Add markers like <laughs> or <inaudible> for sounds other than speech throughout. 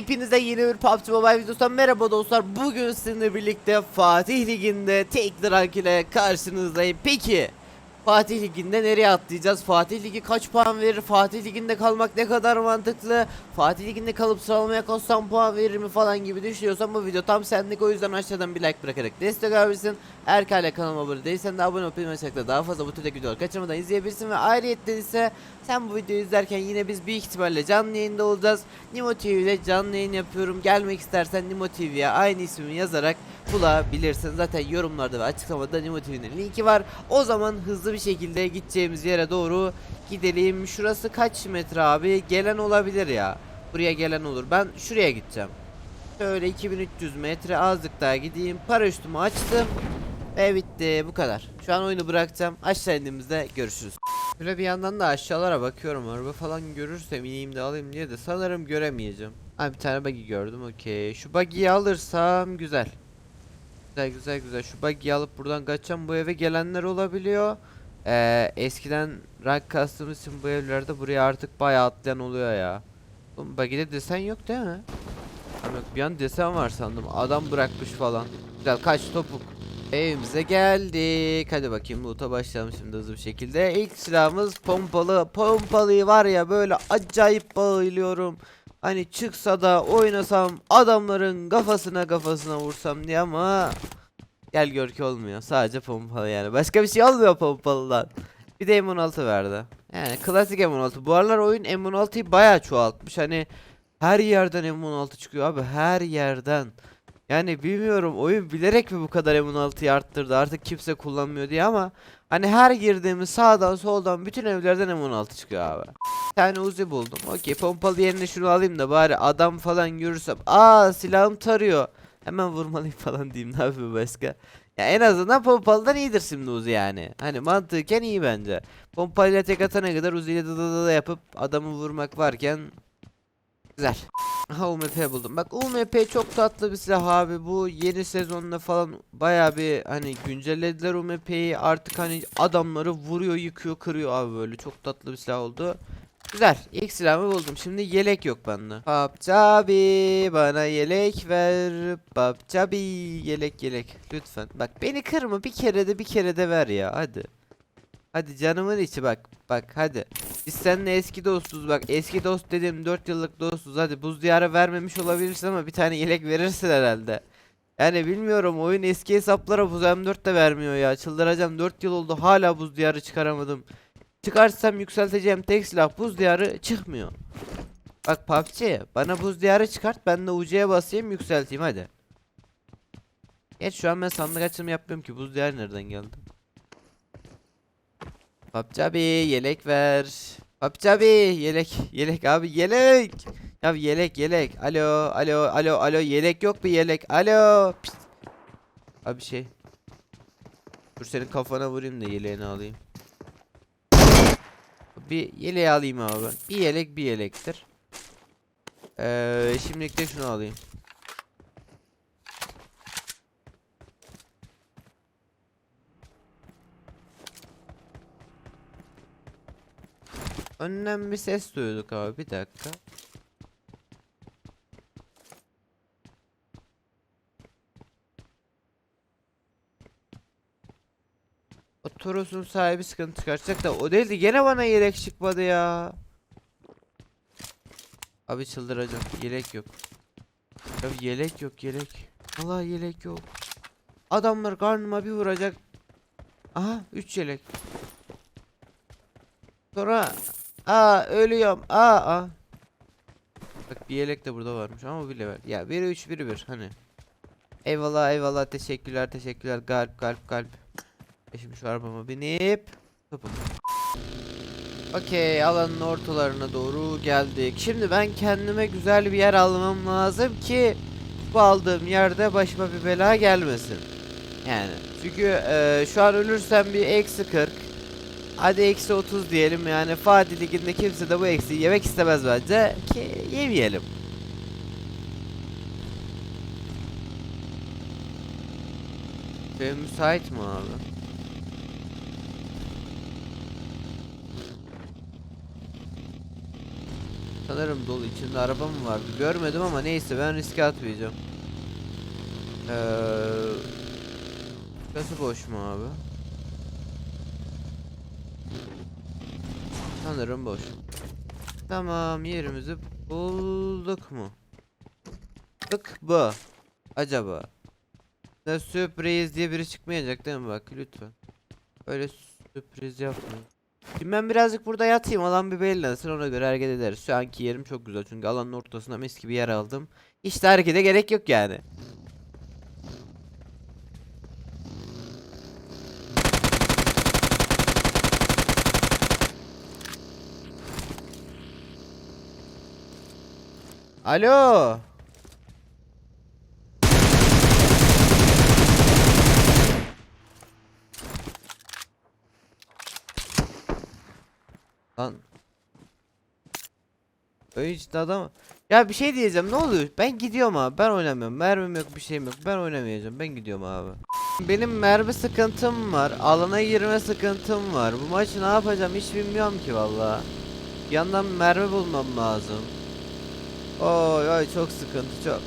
Hepinize yeni bir PUBG Mobile videosundan merhaba dostlar. Bugün sizinle birlikte Fatih Ligi'nde tek rank ile karşınızdayım. Peki Fatih Ligi'nde nereye atlayacağız? Fatih Ligi kaç puan verir? Fatih Ligi'nde kalmak ne kadar mantıklı? Fatih Ligi'nde kalıp sıralamaya kalsam puan verir mi falan gibi düşünüyorsan bu video tam senlik. O yüzden aşağıdan bir like bırakarak destek alabilirsin. Eğer hala kanalıma abone değilsen de abone olup açarak daha fazla bu türdeki videoları kaçırmadan izleyebilirsin. Ve ayrıyetten ise sen bu videoyu izlerken yine biz büyük ihtimalle canlı yayında olacağız. Nimo TV'de canlı yayın yapıyorum. Gelmek istersen Nimo TV'ye aynı ismimi yazarak bulabilirsin. Zaten yorumlarda ve açıklamada Nimo TV'nin linki var. O zaman hızlı bir şekilde gideceğimiz yere doğru gidelim. Şurası kaç metre abi? Gelen olabilir ya. Buraya gelen olur. Ben şuraya gideceğim. Şöyle 2300 metre azıcık daha gideyim. Paraşütümü açtım. Ve bitti bu kadar. Şu an oyunu bırakacağım. Aşağı indiğimizde görüşürüz. Şöyle bir yandan da aşağılara bakıyorum. Araba falan görürsem ineyim de alayım diye de sanırım göremeyeceğim. Ha bir tane buggy gördüm okey. Şu buggy'yi alırsam güzel. Güzel güzel güzel. Şu buggy'yi alıp buradan kaçacağım. Bu eve gelenler olabiliyor. Ee, eskiden rank kastığımız için bu evlerde buraya artık bayağı atlayan oluyor ya. Oğlum buggy'de desen yok değil mi? Yok, bir an desen var sandım. Adam bırakmış falan. Güzel kaç topuk. Evimize geldik. Hadi bakayım loot'a başlayalım şimdi hızlı bir şekilde. İlk silahımız pompalı. Pompalıyı var ya böyle acayip bayılıyorum. Hani çıksa da oynasam adamların kafasına kafasına vursam diye ama gel gör ki olmuyor. Sadece pompalı yani. Başka bir şey olmuyor pompalıdan. Bir de M16 verdi. Yani klasik M16. Bu aralar oyun M16'yı bayağı çoğaltmış. Hani her yerden M16 çıkıyor abi. Her yerden. Yani bilmiyorum oyun bilerek mi bu kadar M16'yı arttırdı artık kimse kullanmıyor diye ama hani her girdiğimiz sağdan soldan bütün evlerden M16 çıkıyor abi. Bir tane Uzi buldum. Okey pompalı yerine şunu alayım da bari adam falan görürsem aa silahım tarıyor. Hemen vurmalıyım <laughs> falan diyeyim ne yapayım başka. Ya en azından pompalıdan iyidir şimdi Uzi yani. Hani mantıken iyi bence. Pompayla tek atana kadar Uzi ile da yapıp adamı vurmak varken güzel. Aha UMP buldum. Bak UMP çok tatlı bir silah abi. Bu yeni sezonda falan baya bir hani güncellediler UMP'yi. Artık hani adamları vuruyor, yıkıyor, kırıyor abi böyle. Çok tatlı bir silah oldu. Güzel. İlk silahımı buldum. Şimdi yelek yok bende. Papçabi bana yelek ver. Papçabi yelek yelek. Lütfen. Bak beni kırma bir kere de bir kere de ver ya. Hadi. Hadi canımın içi bak. Bak hadi. Biz seninle eski dostuz bak. Eski dost dedim 4 yıllık dostuz. Hadi buz diyarı vermemiş olabilirsin ama bir tane yelek verirsin herhalde. Yani bilmiyorum oyun eski hesaplara buz M4 de vermiyor ya. Çıldıracağım 4 yıl oldu hala buz diyarı çıkaramadım. Çıkarsam yükselteceğim tek silah buz diyarı çıkmıyor. Bak PUBG bana buz diyarı çıkart ben de UC'ye basayım yükselteyim hadi. Geç şu an ben sandık açılımı yapmıyorum ki buz diyarı nereden geldi? PUBG abi yelek ver. PUBG abi yelek yelek abi yelek. Ya yelek yelek. Alo alo alo alo yelek yok bir yelek. Alo. Pişt. Abi şey. Dur senin kafana vurayım da yeleğini alayım. Bir yeleği alayım abi. Bir yelek bir yelektir. Ee, şimdilik de şunu alayım. Önden bir ses duyduk abi bir dakika. O Toros'un sahibi sıkıntı çıkartacak da o değildi gene bana yelek çıkmadı ya. Abi çıldıracağım yelek yok. Ya yelek yok yelek. Allah yelek yok. Adamlar karnıma bir vuracak. Aha 3 yelek. Sonra aa ölüyorum. Aa aa. Bak bir yelek de burada varmış ama bile ver. Ya 1 3 1 1 hani. Eyvallah eyvallah teşekkürler teşekkürler kalp kalp kalp. E Şimdi şu arabama binip topum. Okey alanın ortalarına doğru geldik. Şimdi ben kendime güzel bir yer almam lazım ki bu aldığım yerde başıma bir bela gelmesin. Yani çünkü e, şu an ölürsem bir eksi 40 Hadi eksi 30 diyelim yani Fatih Ligi'nde kimse de bu eksiği yemek istemez bence ki yemeyelim. Şey müsait mi abi? Sanırım dolu içinde araba mı vardı görmedim ama neyse ben riske atmayacağım. Eee Burası boş mu abi? Sanırım boş. Tamam yerimizi bulduk mu? Bulduk bu. Acaba. Ne sürpriz diye biri çıkmayacak değil mi bak lütfen. Öyle sürpriz yapmayın. Şimdi ben birazcık burada yatayım alan bir belirlensin ona göre hareket ederiz. Şu anki yerim çok güzel çünkü alanın ortasına mis gibi yer aldım. İşte harekete gerek yok yani. Alo. Lan. Öyle işte adam. Ya bir şey diyeceğim ne oluyor? Ben gidiyorum abi. Ben oynamıyorum. Mermim yok bir şeyim yok. Ben oynamayacağım. Ben gidiyorum abi. Benim mermi sıkıntım var. Alana girme sıkıntım var. Bu maçı ne yapacağım hiç bilmiyorum ki valla. Yandan mermi bulmam lazım. Oy oy çok sıkıntı çok.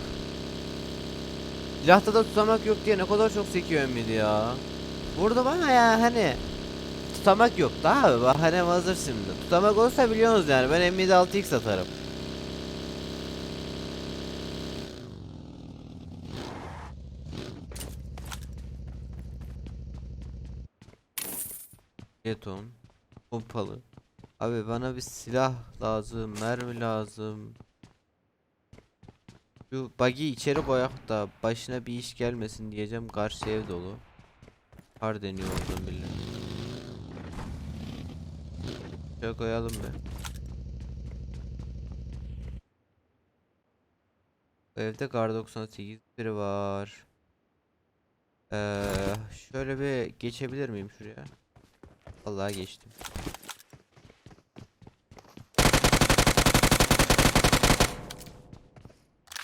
Silahta da tutamak yok diye ne kadar çok sekiyor emmidi ya. Burada bana ya hani tutamak yok da abi bahanem hazır şimdi. Tutamak olsa biliyorsunuz yani ben emmidi 6x atarım. Jeton. Pompalı. Abi bana bir silah lazım, mermi lazım. Şu buggy içeri koyak da başına bir iş gelmesin diyeceğim. Karşı ev dolu. Kar deniyor oradan bile. Şöyle koyalım be. Bu evde kar 98 biri var. Ee, şöyle bir geçebilir miyim şuraya? Vallahi geçtim.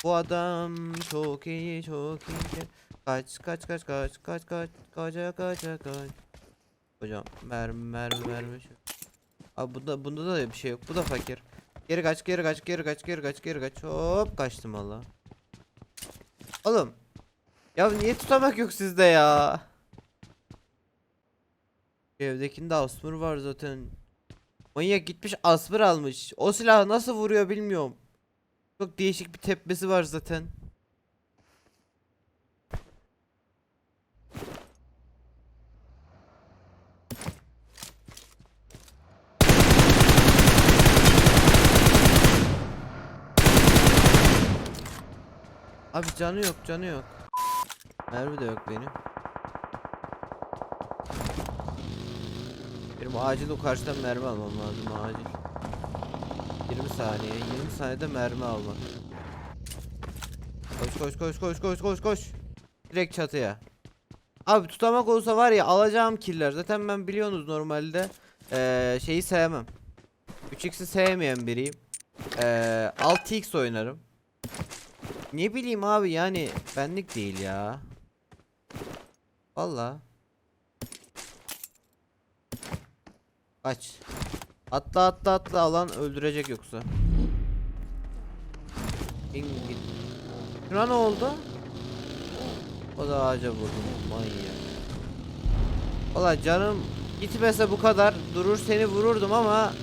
Bu adam çok iyi çok iyi. Kaç kaç kaç kaç kaç kaç kaça kaça kaç. Hocam mermi mermi mermi. Abi bunda bunda da bir şey yok. Bu da fakir. Geri kaç geri kaç geri kaç geri kaç geri kaç. Hop kaçtım valla. Oğlum. Ya niye tutamak yok sizde ya? Evdekinde asmır var zaten. Manyak gitmiş asmır almış. O silah nasıl vuruyor bilmiyorum. Çok değişik bir tepmesi var zaten. Abi canı yok canı yok. Mermi de yok benim. Benim acil o karşıdan mermi almam lazım acil. 20 saniye 20 saniyede mermi almak. Koş koş koş koş koş koş koş. Direkt çatıya. Abi tutamak olsa var ya alacağım killer. Zaten ben biliyorsunuz normalde eee, şeyi sevmem. 3x'i sevmeyen biriyim. Eee 6x oynarım. Ne bileyim abi yani benlik değil ya. Valla. Kaç. Atla atla atla alan öldürecek yoksa. İn git. Şuna ne oldu? O da ağaca vurdum manyak. Valla canım gitmese bu kadar durur seni vururdum ama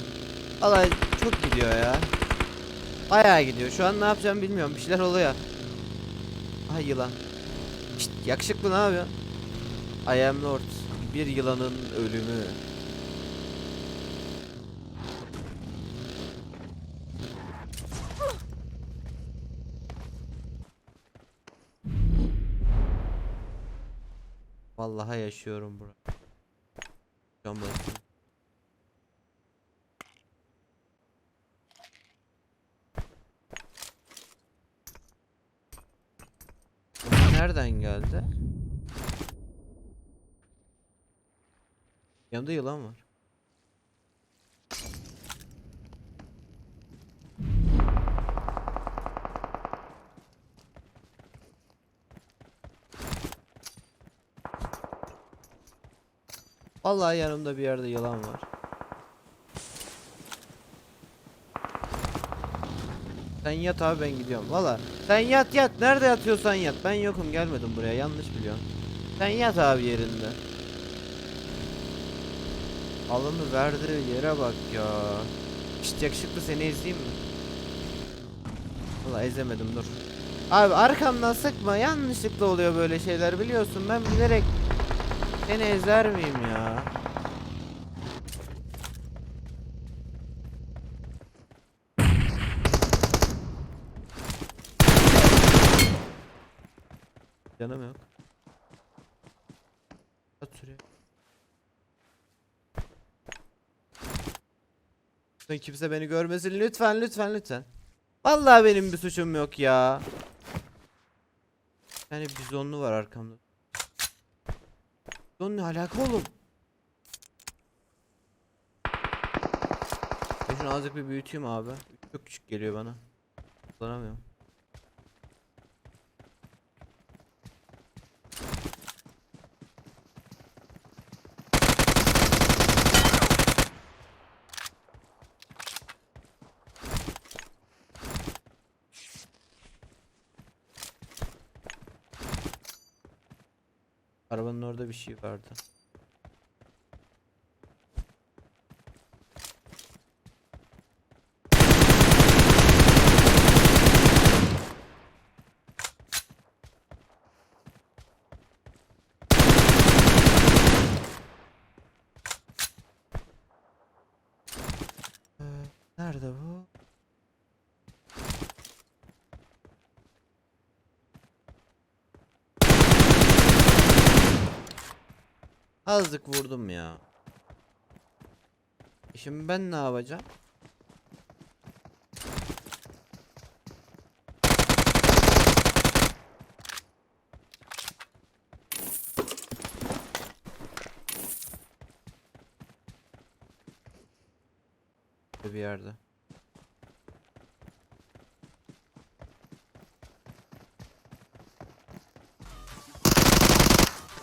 Valla çok gidiyor ya. Bayağı gidiyor. Şu an ne yapacağım bilmiyorum. Bir şeyler oluyor. Ay yılan. Şşt, yakışıklı ne yapıyorsun? I am Lord. Bir yılanın ölümü. Vallahi yaşıyorum bura. Can basıyor. Nereden geldi? Yanımda yılan var. Vallahi yanımda bir yerde yılan var. Sen yat abi ben gidiyorum. Valla sen yat yat. Nerede yatıyorsan yat. Ben yokum gelmedim buraya. Yanlış biliyorsun. Sen yat abi yerinde. Alanı verdiği yere bak ya. İşte yakışıklı seni ezeyim mi? Valla ezemedim dur. Abi arkamdan sıkma. Yanlışlıkla oluyor böyle şeyler biliyorsun. Ben bilerek seni ezer miyim ya? Canım yok. At şuraya. Lütfen kimse beni görmesin. Lütfen lütfen lütfen. Vallahi benim bir suçum yok ya. Yani bizonlu var arkamda. Bizon ne alaka oğlum? Ben şunu azıcık bir büyüteyim abi. Çok küçük geliyor bana. Kullanamıyorum. Arabanın orada bir şey vardı. Ee, Nerede bu? Azıcık vurdum ya. E Şimdi ben ne yapacağım? Bir yerde.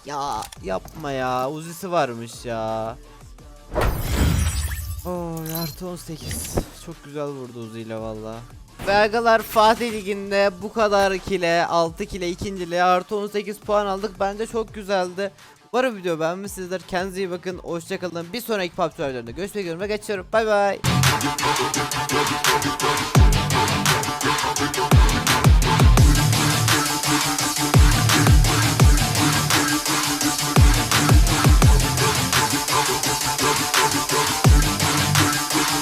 Ya yapma ya. Uzisi varmış ya. Oo, artı 18. Çok güzel vurdu Uzi ile valla. Belgalar Fatih Ligi'nde bu kadar kile, 6 kile, 2. kile artı 18 puan aldık. Bence çok güzeldi. Umarım video beğenmişsinizdir. Kendinize iyi bakın. Hoşçakalın. Bir sonraki PUBG videolarında görüşmek üzere. Geçiyorum. Bay bay.